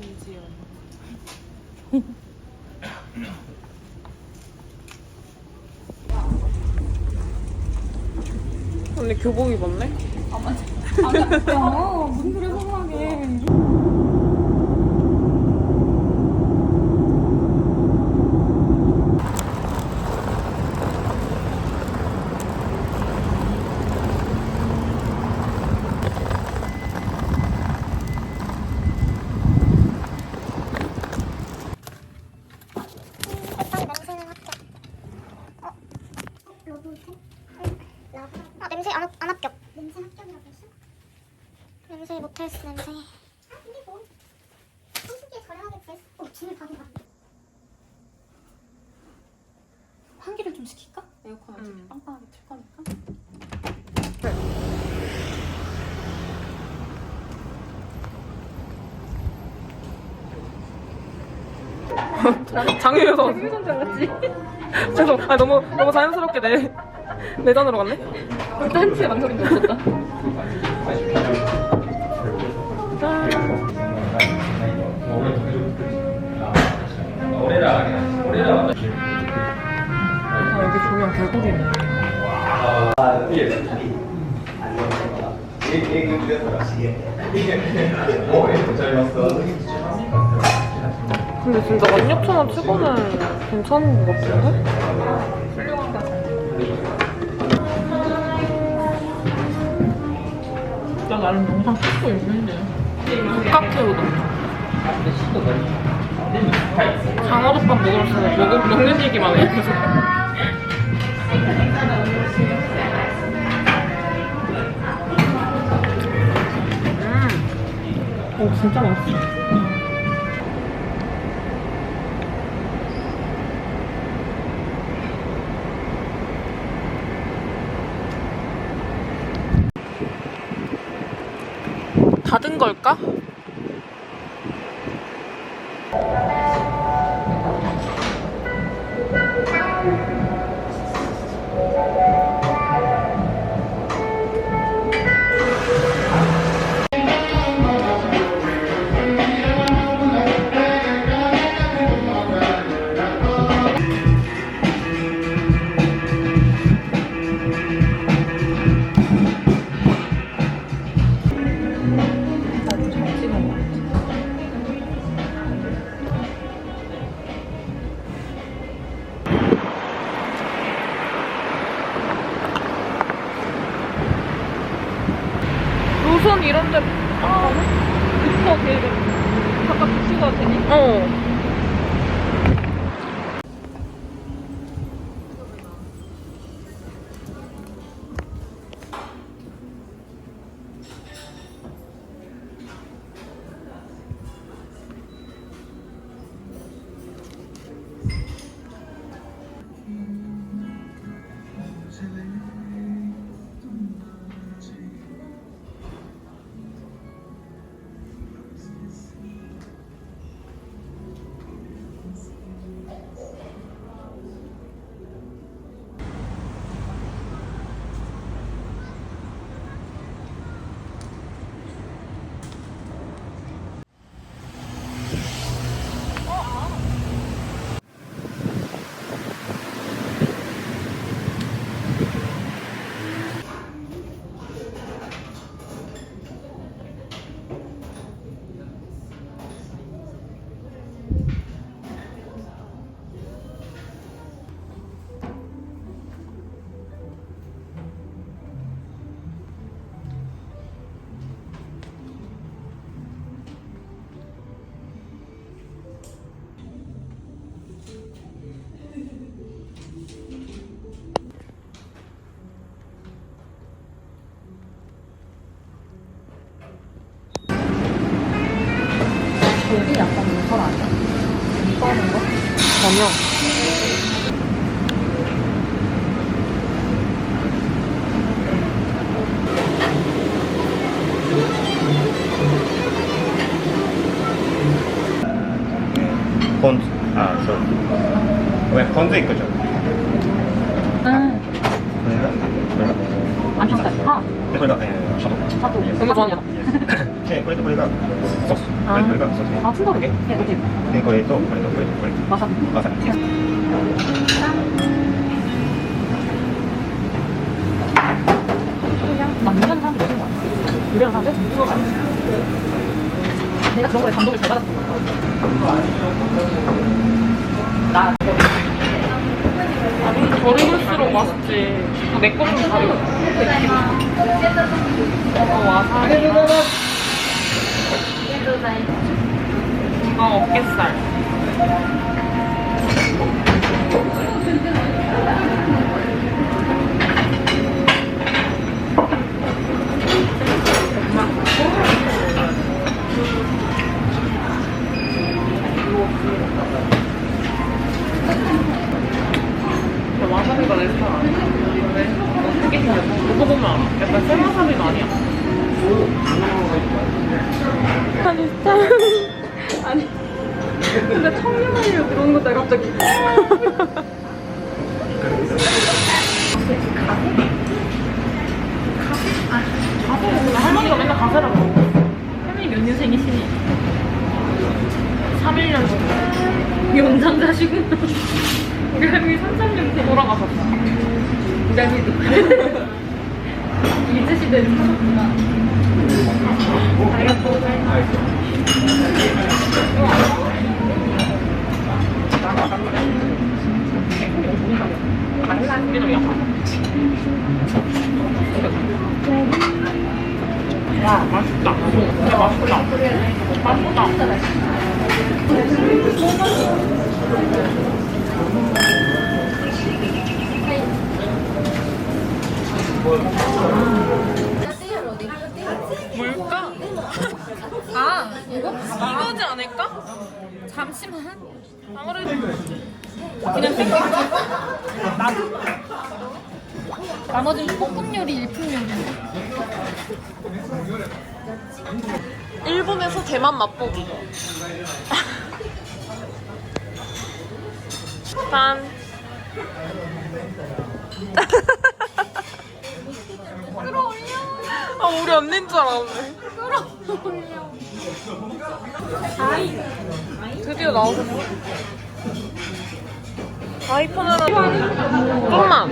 이지연 이지연 언니 교복 입었네? 야, 무슨 소리 성하게. 안, 안 합격. 냄새 합격이라고 했어? 냄새 못했어 냄새. 아 근데 뭐 한국에 저렴하게 구했어. 어 짐을 가져가. 환기를 좀 시킬까? 에어컨 어차피 음. 빵빵하게 틀 거니까. 장유여서 죄송 아 너무 너무 자연스럽게 내 내전으로 갔네 그때 한치의 망설임도 없었다. 아 여기 조명 개꿀이네 근데 진짜 16,000원 치고는 괜찮은 것 같은데? 나 나름 영상 찍고 있는데. 북각새우도 장어덮밥 먹으면서 먹, 먹는 얘기만 해 계속 음. 오 진짜 맛있어 닫은 걸까? 이런 데 아, 부스가 되게 잠깐 부스가 되니? 어. ポン酢あそうごめんポン酢1個ちょうだい 응. これがこれが 안 탔다. 아, でこれが、えー、シャドウ 나도. 너무 좋아하냐? でこれとこれがソース これこれがそうですね 아, 충돌이게? 네, 그치. でこれとこれとこれとこれ 마사. まさに 남자는 사람들이 무슨 거야? 유리한 사람들? 내가 그런 거에 감동을 잘 받았어. 나 아니 저리갈수록 맛있지. 내거좀 다르고. 이거 와사비. 이거 어깨살. 먹어보면 알아. 약간 생와사비는 아니야. 아니 진짜 아니 근데 청량하려 그런 것도 갑자기 할머니가 맨날 가세라고. 할머니 몇 년생이시니? 3, 1년 정도. 연장자시구나 우리 할머니 3, 3년 때 돌아가셨어. 우리 할머니도 하셨구나 우리는 약간. 와, 맛있다. 진짜 맛있다. 맛있다. 뭘까? 아 이거? 이거지 않을까? 잠시만 아무래도 그냥 생각해 나도 나머지는 볶음 요리 일품 요리 일본에서 대만 맛보기. 짠. 아, 우리 언니인 줄 알았네. 드디어 나오셨어. 아이폰으로 좀만.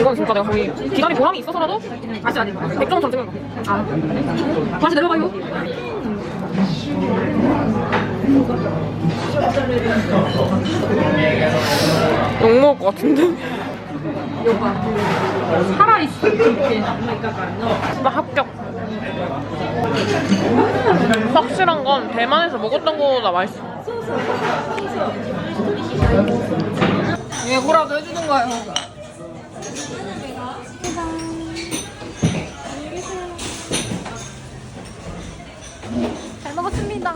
이건 진짜 내가 거의 기간이 보람이 있어서라도 아직 아직 100점 전 찍는 거. 아 다시 내려봐요. 욕 먹을 것 같은데? 살아있어 이렇게 나 합격. 확실한 건 대만에서 먹었던 거보다 맛있어. 예고라도 해주던가요 잘 먹었습니다